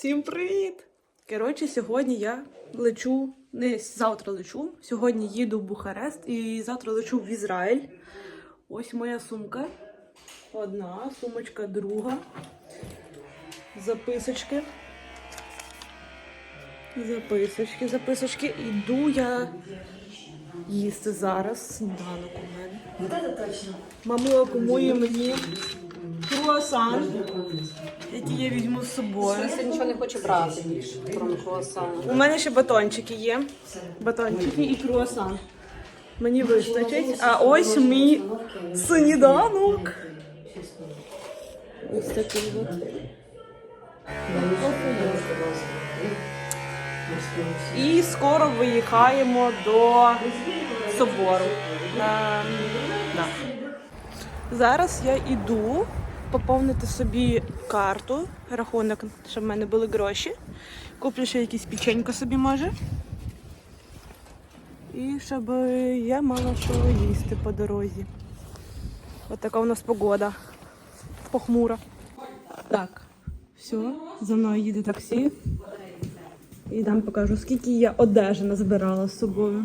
Всім привіт! Коротше, сьогодні я лечу, не завтра лечу. Сьогодні їду в Бухарест і завтра лечу в Ізраїль. Ось моя сумка. Одна, сумочка друга. Записочки. Записочки, записочки. Іду я їсти зараз. Сніданок у мене. Мама кумує мені круасан, який я візьму з собою. Лися нічого не хоче брати більше, крім круасану. У мене ще батончики є. Батончики і круасан. Мені вистачить. А ось мій сніданок. Ось такий от. І скоро виїхаємо до собору. Ем. Зараз я йду поповнити собі карту, рахунок, щоб в мене були гроші. Куплю ще якісь печенько собі може. І щоб я мала що їсти по дорозі. Ось така у нас погода. Похмура. Так, все, за мною їде таксі. І там покажу, скільки я одежі назбирала з собою.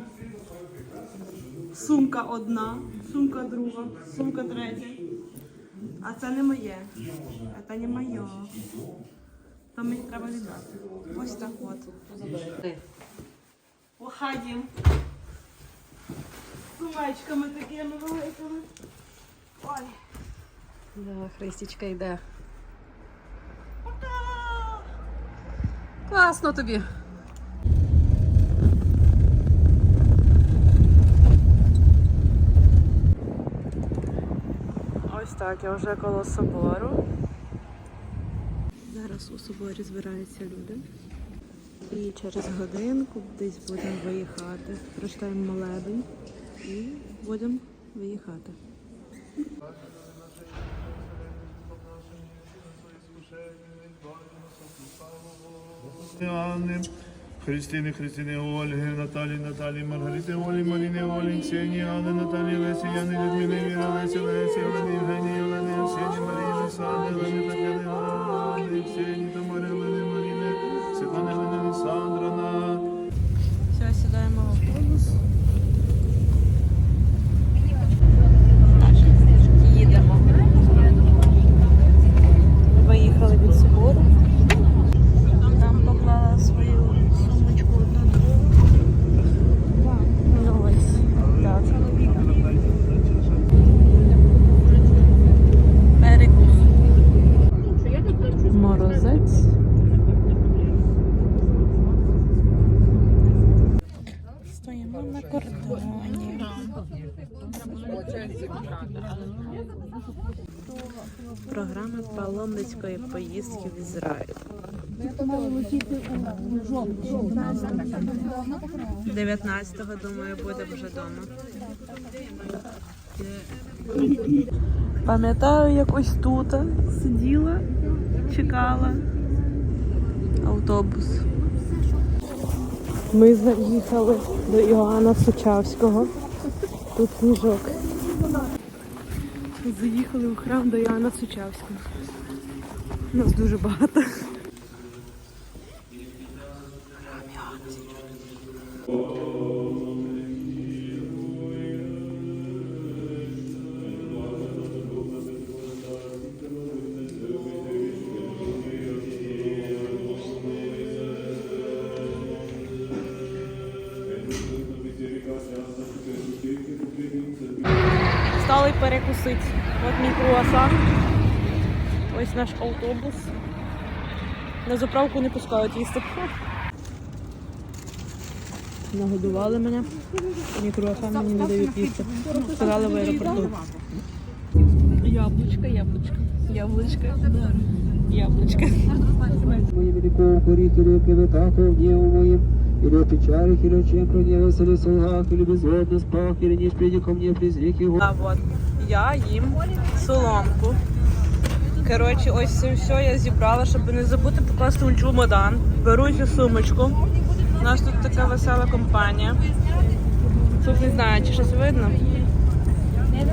Сумка одна, сумка друга, сумка третя. А це не моє. Це не моє. Там мені треба віддати. Ось так от. Виходимо. Сумечками такими великими. Ой. Да, Христічка йде. Пока! Класно тобі. Так, я вже коло собору. Зараз у соборі збираються люди. І через годинку десь будемо виїхати. Прочитаємо молебень і будемо виїхати. Анны, Христины, Христины, Ольги, Натальи, Натальи, Маргариты, Оли, Марины, Оли, Ксении, Анны, Натальи, Леси, Яны, Людмилы, Вера, Леси, Леси, Елены, Евгении, Елены, Арсении, Марии, Александры, Елены, Татьяны, Анны, Поїздки в Ізраїль. 19-го, думаю, буде вже вдома. Пам'ятаю, якось тут сиділа, чекала автобус. Ми заїхали до Іоанна Сучавського. Тут сніжок. Заїхали у храм до Іоанна Сучавського. Нас дуже багато. Стали перекусити. От мій круасан. Ось наш автобус. На заправку не пускають їсти. Нагодували мене. Круасан мені не дають їсти. Сказали в аеропорту. Яблучко. Яблучко. Яблучко. моим великом кури, кире клеветах, гневу моим, или печали, или чем прогневался ли солгах, или безводно спах, или не приди ко мне презреки его. А от я їм соломку. Коротше, ось це все я зібрала, щоб не забути покласти у чемодан. Беру цю сумочку. У нас тут така весела компанія. Тут не знаю, чи щось видно.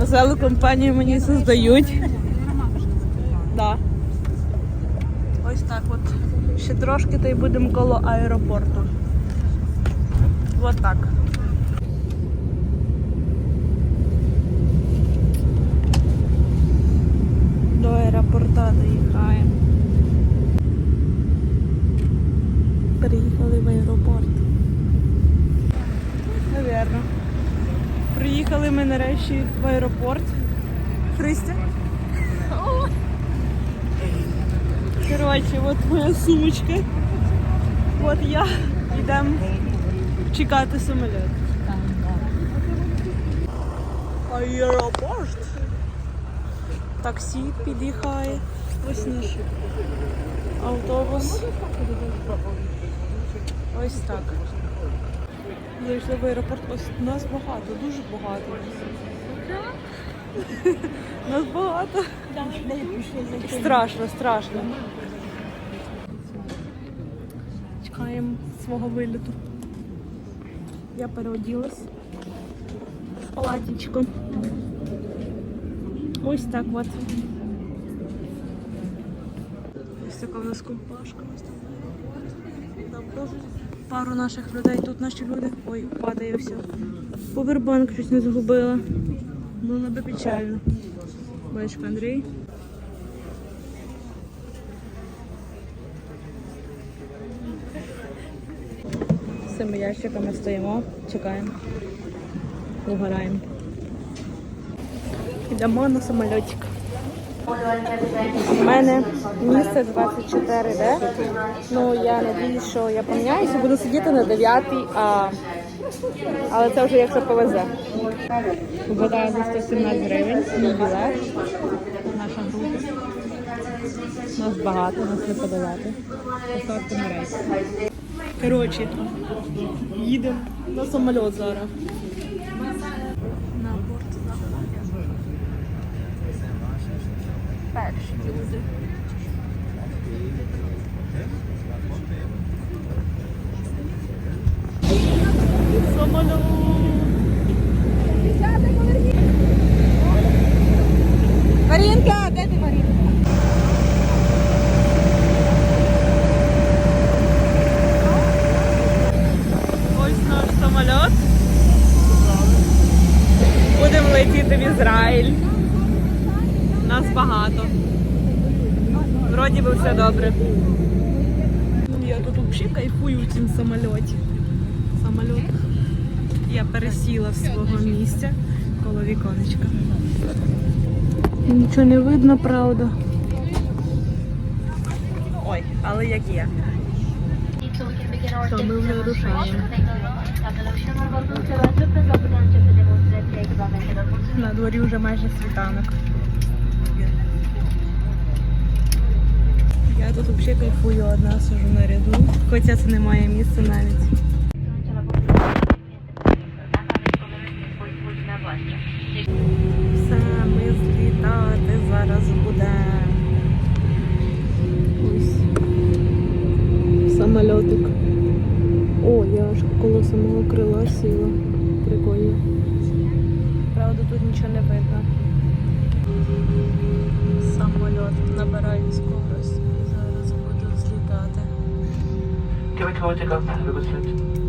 Веселу компанію мені создають. Да. Ось. Так от. Ще трошки та й будемо коло аеропорту. Вот так. Ми в аеропорт. Христя. Коротше, от моя сумочка. От я. Йдемо чекати самоліт. Аеропорт. Таксі під'їхає. Ось наш автобус. Ось так. Зайшли в аеропорт. Ось нас багато, дуже багато. Нас багато. Страшно, страшно. Чекаємо свого виліту. Я переоділась в палатічку. Ось так от. Ось така у нас компашка. Ось там пару наших людей. Тут наші люди. Ой, падає все. Повербанк щось не загубила. Було би печально. Бачка Андрій. З цими ящиками стоїмо, чекаємо, угораємо. Йдемо на самольотик. У мене місце 24D. Ну я надіюсь, що я поміняюся, буду сидіти на 9 а... але це вже якщо повезе. Вода за 117 гривень, мій білет. Наша група. Нас багато, нас не подавати. Поставте на рейс. Коротше, їдемо на самоліт зараз. На борт Перші люди. Самоліт. Марінка, де ти Марінка? Ось наш самоліт. Будемо летіти в Ізраїль. Нас багато. Вроді би все добре. Я тут взагалі кайфую в цьому самольоті. Самольот. Я пересіла з свого місця коло віконечка. Нічого не видно, правда. Ой, але як є. Що ми вже рушаємо. На дворі вже майже світанок. Я тут взагалі кайфую одна сижу на ряду. Хоча це не моє місце навіть. Все, ми злітати зараз буде. Ось. Самольотик. О, я аж коло самого крила сіла. Прикольно. Правда, тут нічого не видно. Самольот набирає скорость зараз буду злітати. Give it to Wojtek, have a good sleep.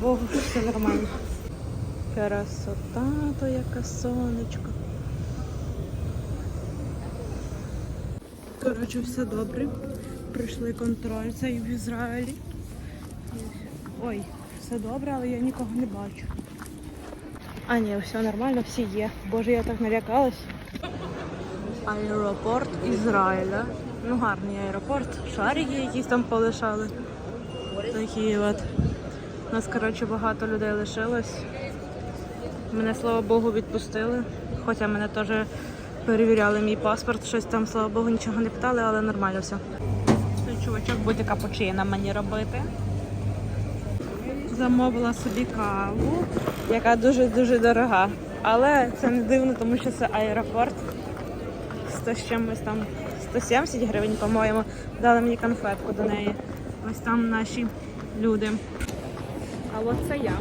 Богу, що все нормально. Красота, то яка сонечко. Коротше, все добре. Пройшли контроль в Ізраїлі. Ой, все добре, але я нікого не бачу. А ні, все нормально, всі є. Боже, я так налякалась. Аеропорт Ізраїля. Ну, гарний аеропорт. Шарики якісь там полишали. Такі от. У нас, коротше, багато людей лишилось. Мене, слава Богу, відпустили. Хоча мене теж перевіряли мій паспорт, щось там, слава Богу, нічого не питали, але нормально все. Той чувачок буде капучино мені робити. Замовила собі каву, яка дуже-дуже дорога. Але це не дивно, тому що це аеропорт. 100 з чимось там 170 гривень, по-моєму. Дали мені конфетку до неї. Ось там наші люди. А от це я.